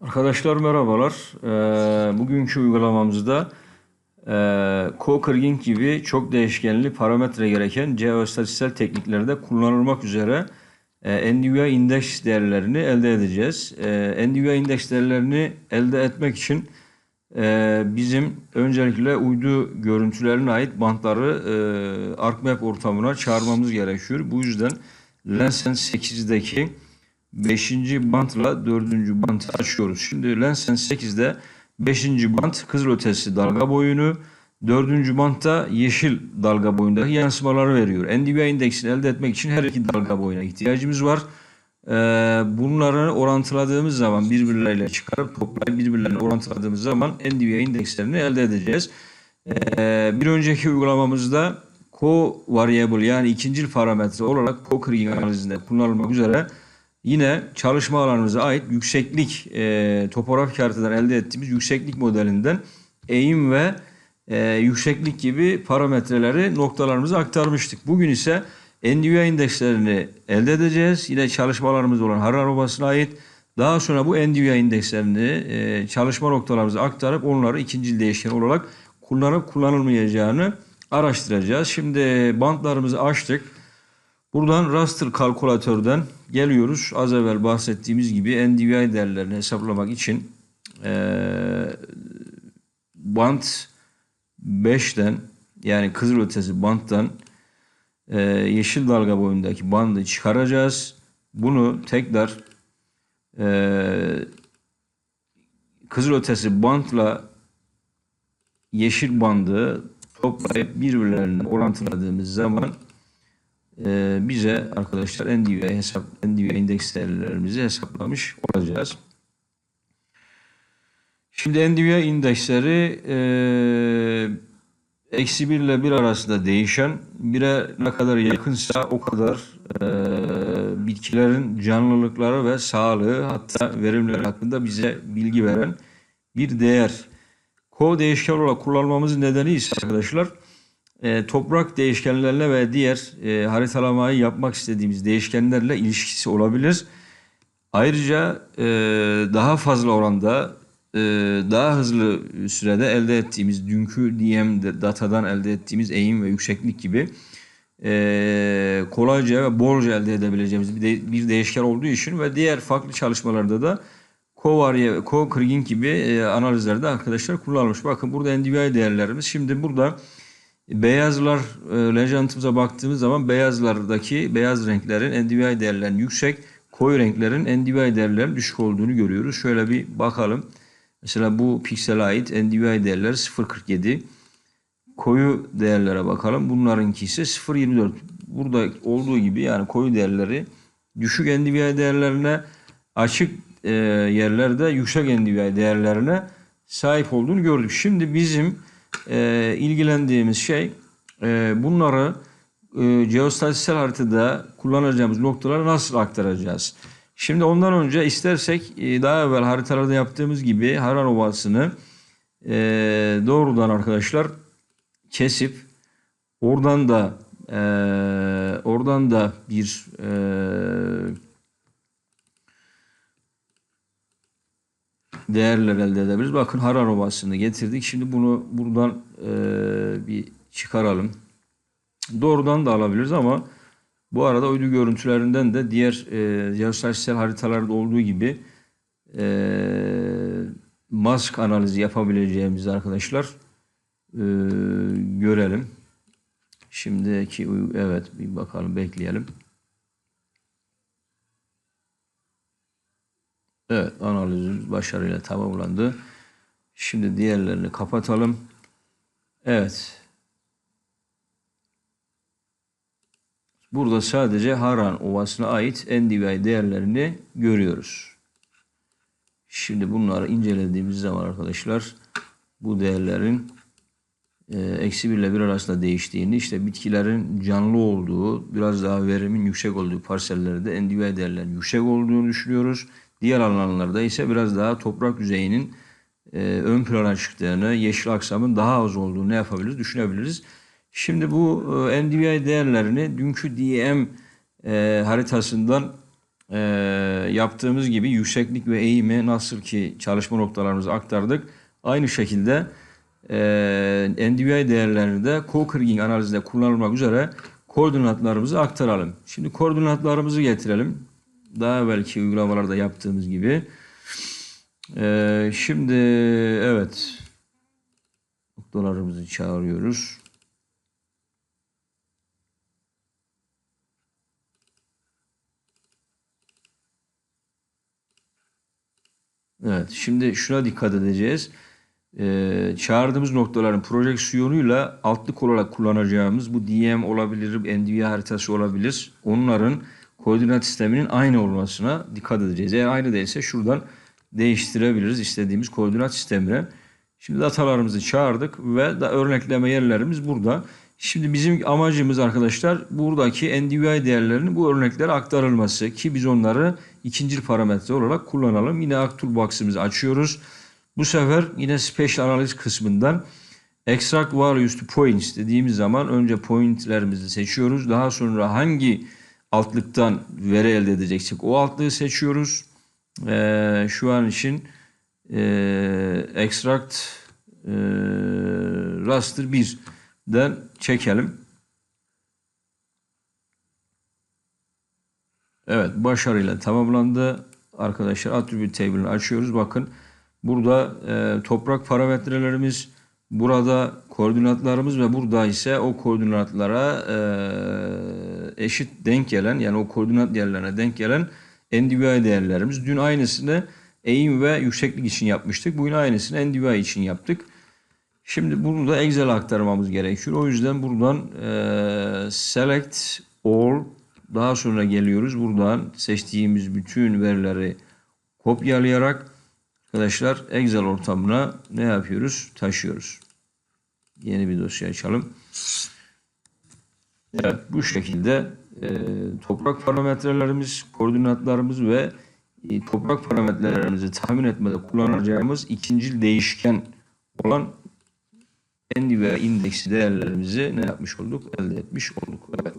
Arkadaşlar merhabalar. Ee, bugünkü uygulamamızda e, co-kriging gibi çok değişkenli parametre gereken geostatistiksel tekniklerde kullanılmak üzere e, NDVI indeks değerlerini elde edeceğiz. E, NDVI indeks değerlerini elde etmek için e, bizim öncelikle uydu görüntülerine ait bantları e, ArcMap ortamına çağırmamız gerekiyor. Bu yüzden Lensen 8'deki 5. bantla 4. bantı açıyoruz. Şimdi Lensen 8'de 5. bant kızılötesi dalga boyunu, 4. bantta yeşil dalga boyundaki yansımaları veriyor. NDVI indeksini elde etmek için her iki dalga boyuna ihtiyacımız var. Ee, bunları orantıladığımız zaman birbirleriyle çıkarıp toplayıp birbirlerine orantıladığımız zaman NDVI indekslerini elde edeceğiz. Ee, bir önceki uygulamamızda co-variable yani ikincil parametre olarak co-kriging analizinde kullanılmak üzere Yine çalışma alanımıza ait yükseklik e, topografik haritadan elde ettiğimiz yükseklik modelinden eğim ve e, yükseklik gibi parametreleri noktalarımıza aktarmıştık. Bugün ise NDVI indekslerini elde edeceğiz. Yine çalışmalarımız olan Harar Ovası'na ait. Daha sonra bu NDVI indekslerini e, çalışma noktalarımıza aktarıp onları ikinci değişken olarak kullanıp kullanılmayacağını araştıracağız. Şimdi bantlarımızı açtık. Buradan raster kalkulatörden geliyoruz. Az evvel bahsettiğimiz gibi NDVI değerlerini hesaplamak için e, bant 5'ten yani kızılötesi banttan e, yeşil dalga boyundaki bandı çıkaracağız. Bunu tekrar e, kızılötesi bantla yeşil bandı toplayıp birbirlerine orantıladığımız zaman e, bize arkadaşlar NDVI hesap NDVI indeks değerlerimizi hesaplamış olacağız. Şimdi NDVI indeksleri e, eksi 1 ile 1 arasında değişen bire ne kadar yakınsa o kadar e, bitkilerin canlılıkları ve sağlığı hatta verimleri hakkında bize bilgi veren bir değer. Ko değişken olarak kullanmamızın nedeni ise arkadaşlar e, toprak değişkenlerle ve diğer e, haritalamayı yapmak istediğimiz değişkenlerle ilişkisi olabilir. Ayrıca e, daha fazla oranda e, daha hızlı sürede elde ettiğimiz dünkü DM datadan elde ettiğimiz eğim ve yükseklik gibi e, kolayca ve bolca elde edebileceğimiz bir, de, bir değişken olduğu için ve diğer farklı çalışmalarda da co-kriging co gibi e, analizlerde arkadaşlar kullanılmış. Bakın burada NDVI değerlerimiz. Şimdi burada Beyazlar e, lejantımıza baktığımız zaman beyazlardaki beyaz renklerin NDVI değerlerinin yüksek, koyu renklerin NDVI değerlerinin düşük olduğunu görüyoruz. Şöyle bir bakalım. Mesela bu piksele ait NDVI değerleri 0.47. Koyu değerlere bakalım. Bunlarınki ise 0.24. Burada olduğu gibi yani koyu değerleri düşük NDVI değerlerine açık e, yerlerde yüksek NDVI değerlerine sahip olduğunu gördük. Şimdi bizim e, ilgilendiğimiz şey e, bunları e, geostatistiksel haritada kullanacağımız noktalara nasıl aktaracağız? Şimdi ondan önce istersek e, daha evvel haritalarda yaptığımız gibi Haran Ovası'nı e, doğrudan arkadaşlar kesip oradan da e, oradan da bir e, değerler elde edebiliriz. Bakın Harar Ovası'nı getirdik. Şimdi bunu buradan e, bir çıkaralım. Doğrudan da alabiliriz ama bu arada uydu görüntülerinden de diğer e, geostatistiksel haritalarda olduğu gibi e, mask analizi yapabileceğimiz arkadaşlar e, görelim. Şimdiki evet bir bakalım bekleyelim. Evet analizimiz başarıyla tamamlandı. Şimdi diğerlerini kapatalım. Evet. Burada sadece Haran Ovası'na ait NDVI değerlerini görüyoruz. Şimdi bunları incelediğimiz zaman arkadaşlar bu değerlerin e, eksi 1 ile 1 arasında değiştiğini işte bitkilerin canlı olduğu biraz daha verimin yüksek olduğu parsellerde NDVI değerlerinin yüksek olduğunu düşünüyoruz. Diğer alanlarda ise biraz daha toprak yüzeyinin e, ön plana çıktığını, yeşil aksamın daha az olduğunu ne yapabiliriz düşünebiliriz. Şimdi bu e, NDVI değerlerini dünkü DM e, haritasından e, yaptığımız gibi yükseklik ve eğimi nasıl ki çalışma noktalarımızı aktardık. Aynı şekilde e, NDVI değerlerini de co-kriging analizinde kullanılmak üzere koordinatlarımızı aktaralım. Şimdi koordinatlarımızı getirelim. Daha belki uygulamalarda yaptığımız gibi. E, şimdi evet noktalarımızı çağırıyoruz. Evet, şimdi şuna dikkat edeceğiz. Ee, çağırdığımız noktaların projeksiyonuyla altlık olarak kullanacağımız bu DM olabilir, NDVI haritası olabilir. Onların koordinat sisteminin aynı olmasına dikkat edeceğiz. Eğer aynı değilse şuradan değiştirebiliriz istediğimiz koordinat sistemine. Şimdi datalarımızı çağırdık ve da örnekleme yerlerimiz burada. Şimdi bizim amacımız arkadaşlar buradaki NDVI değerlerinin bu örneklere aktarılması ki biz onları ikinci parametre olarak kullanalım. Yine Act Toolbox'ımızı açıyoruz. Bu sefer yine Special Analysis kısmından Extract Values to Points dediğimiz zaman önce pointlerimizi seçiyoruz. Daha sonra hangi altlıktan veri elde edeceksek o altlığı seçiyoruz. Ee, şu an için e, Extract e, Raster 1'den çekelim. Evet başarıyla tamamlandı. Arkadaşlar attribute table'ını açıyoruz. Bakın burada e, toprak parametrelerimiz, burada koordinatlarımız ve burada ise o koordinatlara e, eşit denk gelen yani o koordinat değerlerine denk gelen NDVI değerlerimiz. Dün aynısını eğim ve yükseklik için yapmıştık. Bugün aynısını NDVI için yaptık. Şimdi bunu da Excel'e aktarmamız gerekiyor. O yüzden buradan e, select all daha sonra geliyoruz. Buradan seçtiğimiz bütün verileri kopyalayarak arkadaşlar Excel ortamına ne yapıyoruz? Taşıyoruz. Yeni bir dosya açalım. Evet bu şekilde e, toprak parametrelerimiz, koordinatlarımız ve e, toprak parametrelerimizi tahmin etmede kullanacağımız ikinci değişken olan NDVI indeksi değerlerimizi ne yapmış olduk? Elde etmiş olduk. Evet.